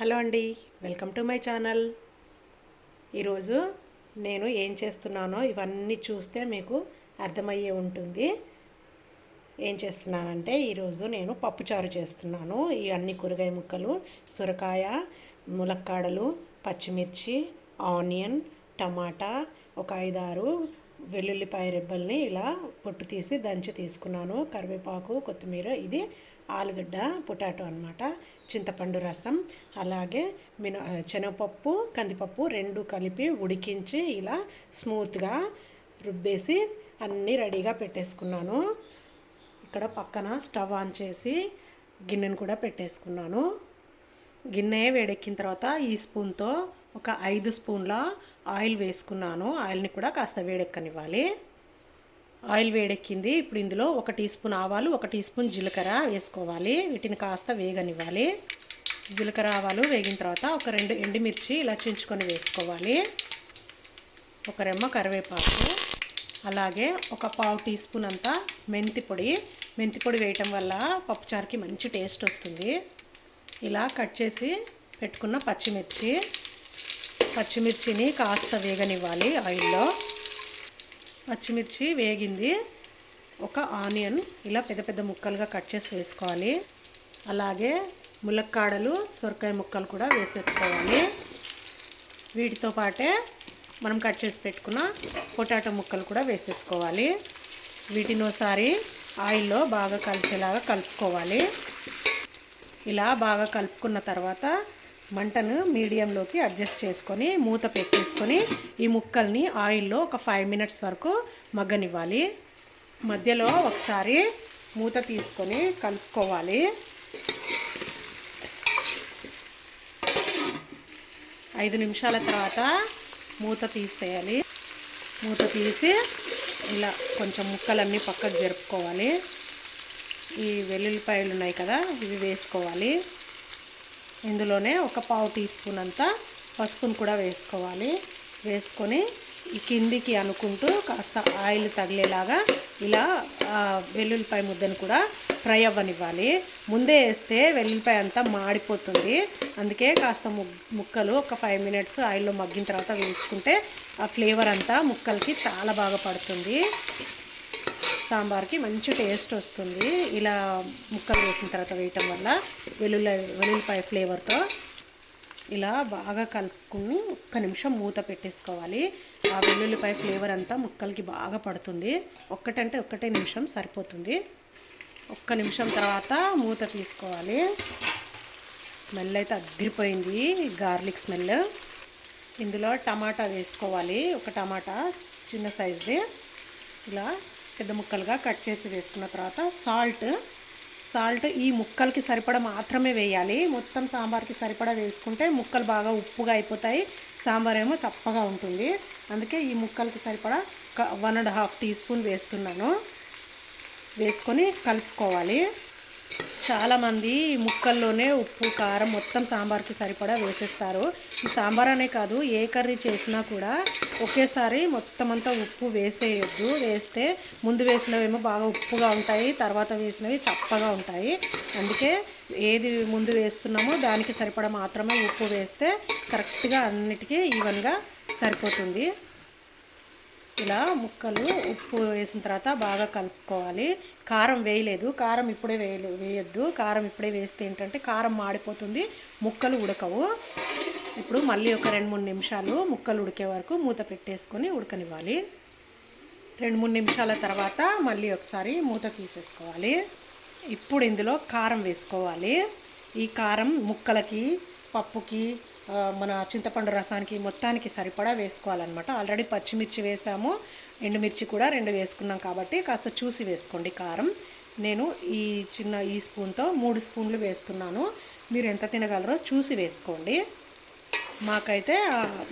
Hello అండి welcome to my channel. ఈరోజు నేను ఏం చేస్తున్నానో ఇవన్నీ చూస్తే మీకు అర్థమయ్యే ఉంటుంది. ఏం చేస్తున్నానంటే ఈరోజు నేను పప్పుచారు చేస్తున్నాను. ఈ అన్ని కూరగాయ ముక్కలు సొరకాయ ములక్కాడలు పచ్చిమిర్చి ఆనియన్ టమాటా ఒక ఐదారు వెల్లుల్లిపాయ రెబ్బల్ని ఇలా పొట్టు తీసి దంచి తీసుకున్నాను. కరివేపాకు కొత్తిమీర ఇది ఆలుగడ్డ పొటాటో అనమాట చింతపండు రసం అలాగే మిన శనగపప్పు కందిపప్పు రెండు కలిపి ఉడికించి ఇలా స్మూత్గా రుబ్బేసి అన్నీ రెడీగా పెట్టేసుకున్నాను. ఇక్కడ పక్కన స్టవ్ ఆన్ చేసి గిన్నెను కూడా పెట్టేసుకున్నాను. గిన్నె వేడెక్కిన తర్వాత ఈ స్పూన్తో ఒక ఐదు స్పూన్ల ఆయిల్ వేసుకున్నాను. ఆయిల్ని కూడా కాస్త వేడెక్కనివ్వాలి. ఆయిల్ వేడెక్కింది. ఇప్పుడు ఇందులో ఒక టీ స్పూన్ ఆవాలు ఒక టీ స్పూన్ జీలకర్ర వేసుకోవాలి. వీటిని కాస్త వేగనివ్వాలి. జీలకర్ర ఆవాలు వేగిన తర్వాత ఒక రెండు ఎండుమిర్చి ఇలా చించుకొని వేసుకోవాలి. ఒక రెమ్మ కరివేపాకు అలాగే ఒక పావు టీ స్పూన్ అంతా మెంతి పొడి. మెంతి పొడి వేయటం వల్ల పప్పుచారుకి మంచి టేస్ట్ వస్తుంది. ఇలా కట్ చేసి పెట్టుకున్న పచ్చిమిర్చి. పచ్చిమిర్చిని కాస్త వేగనివ్వాలి ఆయిల్లో. పచ్చిమిర్చి వేగింది. ఒక ఆనియన్ ఇలా పెద్ద పెద్ద ముక్కలుగా కట్ చేసి వేసుకోవాలి. అలాగే ములక్కాడలు సొరకాయ ముక్కలు కూడా వేసేసుకోవాలి. వీటితో పాటే మనం కట్ చేసి పెట్టుకున్న పొటాటో ముక్కలు కూడా వేసేసుకోవాలి. వీటిని ఒకసారి ఆయిల్లో బాగా కలిసేలాగా కలుపుకోవాలి. ఇలా బాగా కలుపుకున్న తర్వాత మంటను మీడియంలోకి అడ్జస్ట్ చేసుకొని మూత పెట్టేసుకొని ఈ ముక్కల్ని ఆయిల్లో ఒక ఫైవ్ మినిట్స్ వరకు మగ్గనివ్వాలి. మధ్యలో ఒకసారి మూత తీసుకొని కలుపుకోవాలి. ఐదు నిమిషాల తర్వాత మూత తీసేయాలి. మూత తీసి ఇలా కొంచెం ముక్కలన్నీ పక్కకు జరుపుకోవాలి. ఈ వెల్లుల్లిపాయలు ఉన్నాయి కదా ఇవి వేసుకోవాలి. ఇందులోనే ఒక పావు టీ స్పూన్ అంతా పసుపును కూడా వేసుకోవాలి. వేసుకొని ఈ కిందికి అనుకుంటూ కాస్త ఆయిల్ తగిలేలాగా ఇలా వెల్లుల్లిపాయ ముద్దను కూడా ఫ్రై అవ్వనివ్వాలి. ముందే వేస్తే వెల్లుల్లిపాయ అంతా మాడిపోతుంది. అందుకే కాస్త ముక్కలు ఒక ఫైవ్ మినిట్స్ ఆయిల్లో మగ్గిన తర్వాత వేసుకుంటే ఆ ఫ్లేవర్ అంతా ముక్కలకి చాలా బాగా పడుతుంది. సాంబార్కి మంచి టేస్ట్ వస్తుంది. ఇలా ముక్కలు వేసిన తర్వాత వేయటం వల్ల వెల్లుల్లి వెల్లుల్లిపాయ ఫ్లేవర్తో ఇలా బాగా కలుపుకుని ఒక్క నిమిషం మూత పెట్టేసుకోవాలి. ఆ వెల్లుల్లిపాయ ఫ్లేవర్ అంతా ముక్కలకి బాగా పడుతుంది. ఒక్కటంటే ఒక్కటే నిమిషం సరిపోతుంది. ఒక్క నిమిషం తర్వాత మూత తీసుకోవాలి. స్మెల్ అయితే అద్దరిపోయింది. Garlic smell. ఇందులో టమాటా వేసుకోవాలి. ఒక టమాటా చిన్న సైజ్ది. ఇలా పెద్ద ముక్కలుగా కట్ చేసి వేసుకున్న తర్వాత సాల్ట్ సాల్ట్ ఈ ముక్కలకి సరిపడా మాత్రమే వేయాలి. మొత్తం సాంబార్కి సరిపడా వేసుకుంటే ముక్కలు బాగా ఉప్పుగా అయిపోతాయి. సాంబార్ ఏమో చప్పగా ఉంటుంది. అందుకే ఈ ముక్కలకి సరిపడా one and half teaspoon వేస్తున్నాను. వేసుకొని కలుపుకోవాలి. చాలామంది ముక్కల్లోనే ఉప్పు కారం మొత్తం సాంబార్కి సరిపడా వేసేస్తారు. ఈ సాంబార్ అనే కాదు ఏ కర్రీ చేసినా కూడా ఒకేసారి మొత్తం అంతా ఉప్పు వేసేయద్దు. వేస్తే ముందు వేసినవేమో బాగా ఉప్పుగా ఉంటాయి తర్వాత వేసినవి చప్పగా ఉంటాయి. అందుకే ఏది ముందు వేస్తున్నామో దానికి సరిపడా మాత్రమే ఉప్పు వేస్తే కరెక్ట్గా అన్నిటికీ ఈవెన్గా సరిపోతుంది. ఇలా ముక్కలు ఉప్పు వేసిన తర్వాత బాగా కలుపుకోవాలి. కారం వేయలేదు. కారం ఇప్పుడే వేయలే వేయద్దు. కారం ఇప్పుడే వేస్తే ఏంటంటే కారం మాడిపోతుంది ముక్కలు ఉడకవు. ఇప్పుడు మళ్ళీ ఒక రెండు మూడు నిమిషాలు ముక్కలు ఉడికే వరకు మూత పెట్టేసుకొని ఉడకనివ్వాలి. రెండు మూడు నిమిషాల తర్వాత మళ్ళీ ఒకసారి మూత తీసేసుకోవాలి. ఇప్పుడు ఇందులో కారం వేసుకోవాలి. ఈ కారం ముక్కలకి పప్పుకి మన చింతపండు రసానికి మొత్తానికి సరిపడా వేసుకోవాలన్నమాట. ఆల్రెడీ పచ్చిమిర్చి వేసాము. ఎండుమిర్చి కూడా రెండు వేసుకున్నాం కాబట్టి కాస్త చూసి వేసుకోండి కారం. నేను ఈ చిన్న ఈ స్పూన్తో మూడు స్పూన్లు వేస్తున్నాను. మీరు ఎంత తినగలరో చూసి వేసుకోండి. మాకైతే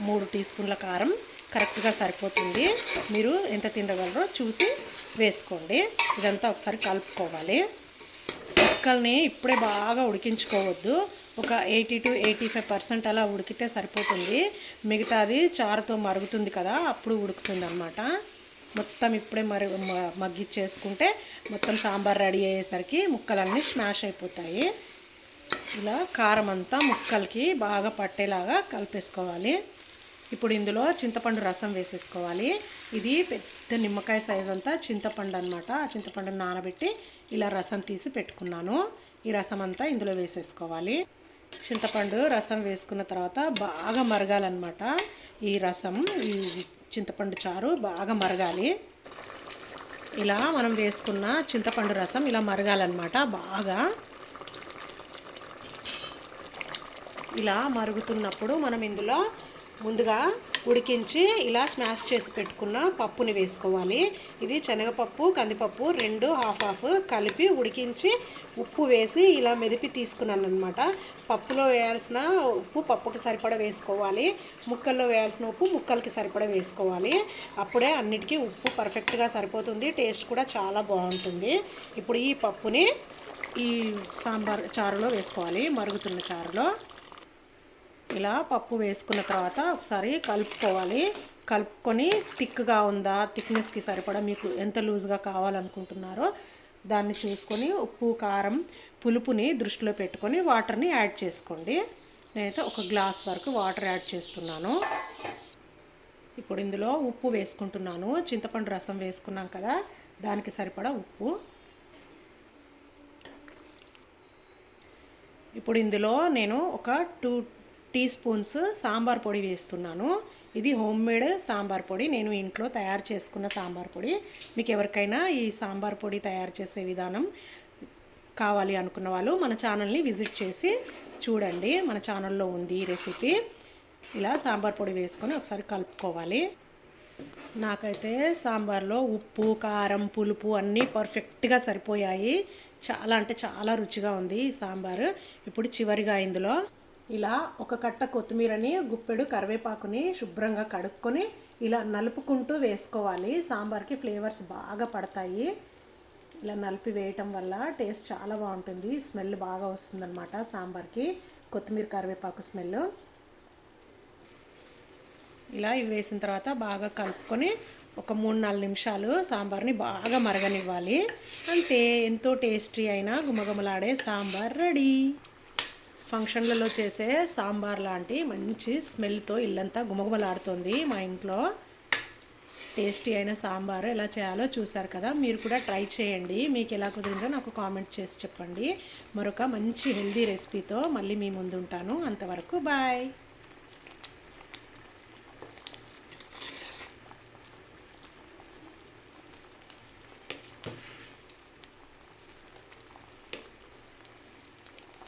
మూడు టీ స్పూన్ల కారం కరెక్ట్గా సరిపోతుంది. మీరు ఎంత తినగలరో చూసి వేసుకోండి. ఇదంతా ఒకసారి కలుపుకోవాలి. ముక్కల్ని ఇప్పుడే బాగా ఉడికించుకోవద్దు. ఒక eighty to eighty five percent అలా ఉడికితే సరిపోతుంది. మిగతాది చారుతో మరుగుతుంది కదా అప్పుడు ఉడుకుతుంది అనమాట మొత్తం ఇప్పుడే మరి మగ్గిచ్చేసుకుంటే మొత్తం సాంబార్ రెడీ అయ్యేసరికి ముక్కలన్నీ స్మాష్ అయిపోతాయి. ఇలా కారం అంతా ముక్కలకి బాగా పట్టేలాగా కలిపేసుకోవాలి. ఇప్పుడు ఇందులో చింతపండు రసం వేసేసుకోవాలి. ఇది పెద్ద నిమ్మకాయ సైజ్ అంతా చింతపండు అనమాట ఆ చింతపండును నానబెట్టి ఇలా రసం తీసి పెట్టుకున్నాను. ఈ రసం అంతా ఇందులో వేసేసుకోవాలి. చింతపండు రసం వేసుకున్న తర్వాత బాగా మరగాలన్నమాట. ఈ రసం ఈ చింతపండు చారు బాగా మరగాలి. ఇలా మనం వేసుకున్న చింతపండు రసం ఇలా మరగాలన్నమాట బాగా. ఇలా మరుగుతున్నప్పుడు మనం ఇందులో ముందుగా ఉడికించి ఇలా స్మాష్ చేసి పెట్టుకున్న పప్పుని వేసుకోవాలి. ఇది శనగపప్పు కందిపప్పు రెండు హాఫ్ హాఫ్ కలిపి ఉడికించి ఉప్పు వేసి ఇలా మెదిపి తీసుకున్నాను అనమాట పప్పులో వేయాల్సిన ఉప్పు పప్పుకి సరిపడా వేసుకోవాలి. ముక్కల్లో వేయాల్సిన ఉప్పు ముక్కలకి సరిపడా వేసుకోవాలి. అప్పుడే అన్నిటికీ ఉప్పు పర్ఫెక్ట్గా సరిపోతుంది. టేస్ట్ కూడా చాలా బాగుంటుంది. ఇప్పుడు ఈ పప్పుని ఈ సాంబార్ చారులో వేసుకోవాలి. మరుగుతున్న చారులో. ఇలా పప్పు వేసుకున్న తర్వాత ఒకసారి కలుపుకోవాలి. కలుపుకొని థిక్గా ఉందా? థిక్నెస్కి సరిపడా మీకు ఎంత లూజ్గా కావాలనుకుంటున్నారో దాన్ని చూసుకొని ఉప్పు కారం పులుపుని దృష్టిలో పెట్టుకొని వాటర్ని యాడ్ చేసుకోండి. నేనైతే ఒక గ్లాస్ వరకు వాటర్ యాడ్ చేస్తున్నాను. ఇప్పుడు ఇందులో ఉప్పు వేసుకుంటున్నాను. చింతపండు రసం వేసుకున్నాం కదా దానికి సరిపడా ఉప్పు. ఇప్పుడు ఇందులో నేను ఒక టూ టీ స్పూన్స్ సాంబార్ పొడి వేస్తున్నాను. ఇది హోమ్ మేడ్ సాంబార్ పొడి. నేను ఇంట్లో తయారు చేసుకున్న సాంబార్ పొడి. మీకు ఎవరికైనా ఈ సాంబార్ పొడి తయారు చేసే విధానం కావాలి అనుకున్న వాళ్ళు మన ఛానల్ని విజిట్ చేసి చూడండి. మన ఛానల్లో ఉంది ఈ రెసిపీ. ఇలా సాంబార్ పొడి వేసుకొని ఒకసారి కలుపుకోవాలి. నాకైతే సాంబార్లో ఉప్పు కారం పులుపు అన్నీ పర్ఫెక్ట్గా సరిపోయాయి. చాలా అంటే చాలా రుచిగా ఉంది ఈ సాంబారు. ఇప్పుడు చివరిగా ఇందులో ఇలా ఒక కట్ట కొత్తిమీరని గుప్పెడు కరివేపాకుని శుభ్రంగా కడుక్కొని ఇలా నలుపుకుంటూ వేసుకోవాలి. సాంబార్కి ఫ్లేవర్స్ బాగా పడతాయి. ఇలా నలిపి వేయటం వల్ల టేస్ట్ చాలా బాగుంటుంది. స్మెల్ బాగా వస్తుందన్నమాట సాంబార్కి. కొత్తిమీర కరివేపాకు స్మెల్. ఇలా ఇవి వేసిన తర్వాత బాగా కలుపుకొని ఒక మూడు నాలుగు నిమిషాలు సాంబార్ని బాగా మరగనివ్వాలి. అంతే ఎంతో టేస్టీ అయిన గుమగుమలాడే సాంబార్ రెడీ. ఫంక్షన్లలో చేసే సాంబార్ లాంటి మంచి స్మెల్తో ఇల్లంతా గుమగుమలాడుతుంది మా ఇంట్లో. టేస్టీ అయిన సాంబారు ఎలా చేయాలో చూసారు కదా మీరు కూడా ట్రై చేయండి. మీకు ఎలా కుదిరిందో నాకు కామెంట్ చేసి చెప్పండి. మరొక మంచి హెల్దీ రెసిపీతో మళ్ళీ మీ ముందు ఉంటాను అంతవరకు బాయ్.